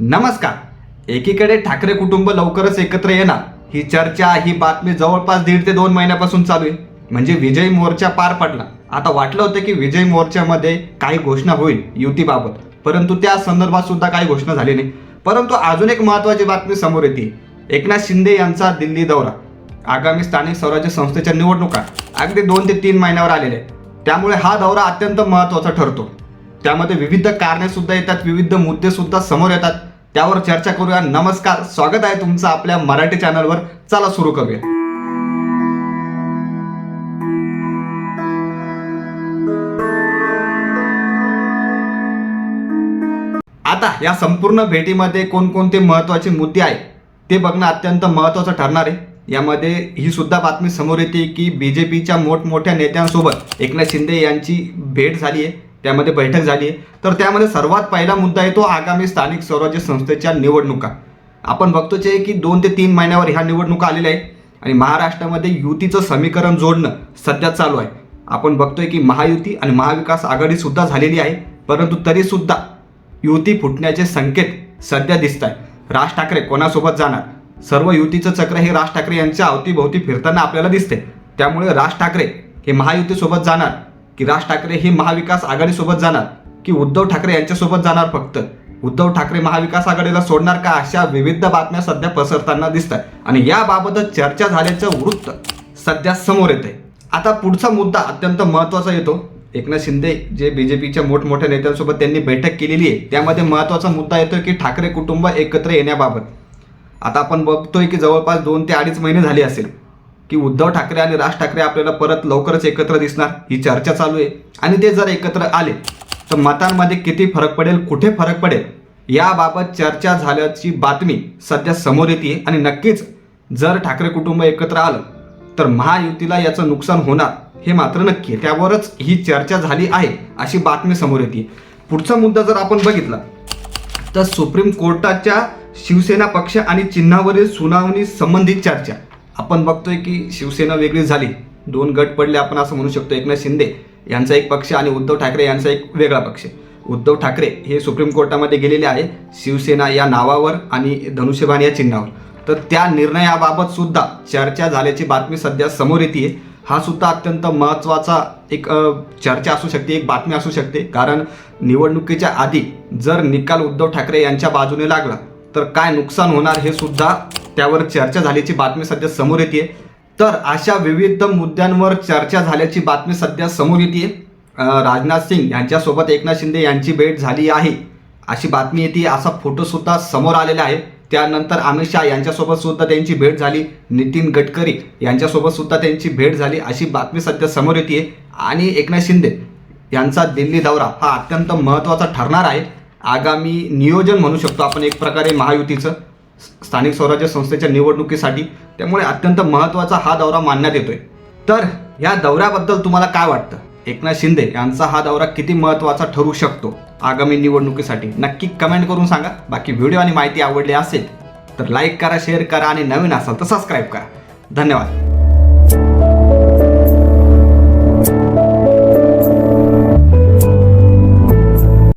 नमस्कार. एकीकडे ठाकरे कुटुंब लवकरच एकत्र येणार. ही चर्चा ही बातमी जवळपास दीड ते दोन महिन्यापासून चालू आहे. म्हणजे विजय मोर्चा पार पडला. आता वाटलं होतं की विजय मोर्चामध्ये काही घोषणा होईल युतीबाबत. परंतु त्या संदर्भात सुद्धा काही घोषणा झाली नाही. परंतु अजून एक महत्वाची बातमी समोर येते. एकनाथ शिंदे यांचा दिल्ली दौरा. आगामी स्थानिक स्वराज्य संस्थेच्या निवडणुका अगदी दोन ते तीन महिन्यावर आलेल्या आहेत. त्यामुळे हा दौरा अत्यंत महत्त्वाचा ठरतो. त्यामध्ये विविध कारणे सुद्धा येतात विविध मुद्दे सुद्धा समोर येतात. त्यावर चर्चा करूया. नमस्कार. स्वागत आहे तुमचं आपल्या मराठी चॅनलवर. चला सुरू करूया. आता या संपूर्ण भेटीमध्ये कोणकोणते महत्त्वाचे मुद्दे आहेत ते बघणं अत्यंत महत्त्वाचं ठरणार आहे. यामध्ये ही सुद्धा बातमी समोर येते की बी जे पीच्या मोठमोठ्या नेत्यांसोबत एकनाथ शिंदे यांची भेट झाली आहे. त्यामध्ये बैठक झाली आहे. तर त्यामध्ये सर्वात पहिला मुद्दा आहे तो आगामी स्थानिक स्वराज्य संस्थेच्या निवडणुका. आपण बघतोच आहे की दोन ते तीन महिन्यावर ह्या निवडणुका आलेल्या आहेत. आणि महाराष्ट्रामध्ये युतीचं समीकरण जोडणं सध्या चालू आहे. आपण बघतोय की महायुती आणि महाविकास आघाडीसुद्धा झालेली आहे. परंतु तरीसुद्धा युती फुटण्याचे संकेत सध्या दिसत आहे. राज ठाकरे कोणासोबत जाणार? सर्व युतीचं चक्र हे राज ठाकरे यांच्या अवतीभोवती फिरताना आपल्याला दिसते त्यामुळे राज ठाकरे हे महायुतीसोबत जाणार? की राज ठाकरे हे महाविकास आघाडीसोबत जाणार की उद्धव ठाकरे यांच्यासोबत जाणार फक्त? उद्धव ठाकरे महाविकास आघाडीला सोडणार का अशा विविध बातम्या सध्या पसरताना दिसतात? आणि याबाबतच चर्चा झाल्याचं वृत्त सध्या समोर येते आता पुढचा मुद्दा अत्यंत महत्त्वाचा येतो. एकनाथ शिंदे जे बी जे पीच्या मोठमोठ्या नेत्यांसोबत त्यांनी बैठक केलेली आहे त्यामध्ये महत्त्वाचा मुद्दा येतो की ठाकरे कुटुंब एकत्र येण्याबाबत. आता आपण बघतोय की जवळपास दोन ते अडीच महिने झाले असेल. की उद्धव ठाकरे आणि राज ठाकरे आपल्याला परत लवकरच एकत्र दिसणार ही चर्चा चालू आहे. आणि ते जर एकत्र आले तर मतांमध्ये किती फरक पडेल कुठे फरक पडेल याबाबत चर्चा झाल्याची बातमी सध्या समोर येते. आणि नक्कीच जर ठाकरे कुटुंब एकत्र आलं तर महायुतीला याचं नुकसान होणार हे मात्र नक्की आहे. त्यावरच ही चर्चा झाली आहे अशी बातमी समोर येते. पुढचा मुद्दा जर आपण बघितला तर सुप्रीम कोर्टाच्या शिवसेना पक्ष आणि चिन्हावरील सुनावणी संबंधित चर्चा. आपण बघतोय की शिवसेना वेगळी झाली. दोन गट पडले आपण असं म्हणू शकतो. एकनाथ शिंदे यांचा एक पक्ष आणि उद्धव ठाकरे यांचा एक वेगळा पक्ष. उद्धव ठाकरे हे सुप्रीम कोर्टामध्ये गेलेले आहे. शिवसेना या नावावर आणि धनुष्यबाण या चिन्हावर. तर त्या निर्णयाबाबत सुद्धा चर्चा झाल्याची बातमी सध्या समोर येते हा सुद्धा अत्यंत महत्त्वाचा एक चर्चा असू शकते एक बातमी असू शकते. कारण निवडणुकीच्या आधी जर निकाल उद्धव ठाकरे यांच्या बाजूने लागला तर काय नुकसान होणार हे सुद्धा त्यावर चर्चा झाल्याची बातमी सध्या समोर येते तर अशा विविध मुद्द्यांवर चर्चा झाल्याची बातमी सध्या समोर येते राजनाथ सिंग यांच्यासोबत एकनाथ शिंदे यांची भेट झाली आहे. अशी बातमी येते असा फोटोसुद्धा समोर आलेला आहे. त्यानंतर अमित शहा यांच्यासोबत सुद्धा त्यांची भेट झाली. नितीन गडकरी यांच्यासोबत सुद्धा त्यांची भेट झाली. अशी बातमी सध्या समोर येते आणि एकनाथ शिंदे यांचा दिल्ली दौरा हा अत्यंत महत्त्वाचा ठरणार आहे. आगामी नियोजन म्हणू शकतो आपण एक प्रकारे महायुतीचं. स्थानिक स्वराज्य संस्थेच्या निवडणुकीसाठी त्यामुळे अत्यंत महत्त्वाचा हा दौरा मानण्यात येतोय. तर या दौऱ्याबद्दल तुम्हाला काय वाटतं? एकनाथ शिंदे यांचा हा दौरा किती महत्त्वाचा ठरू शकतो आगामी निवडणुकीसाठी? नक्की कमेंट करून सांगा. बाकी व्हिडिओ आणि माहिती आवडली असेल तर लाईक करा शेअर करा आणि नवीन असाल तर सबस्क्राईब करा. धन्यवाद.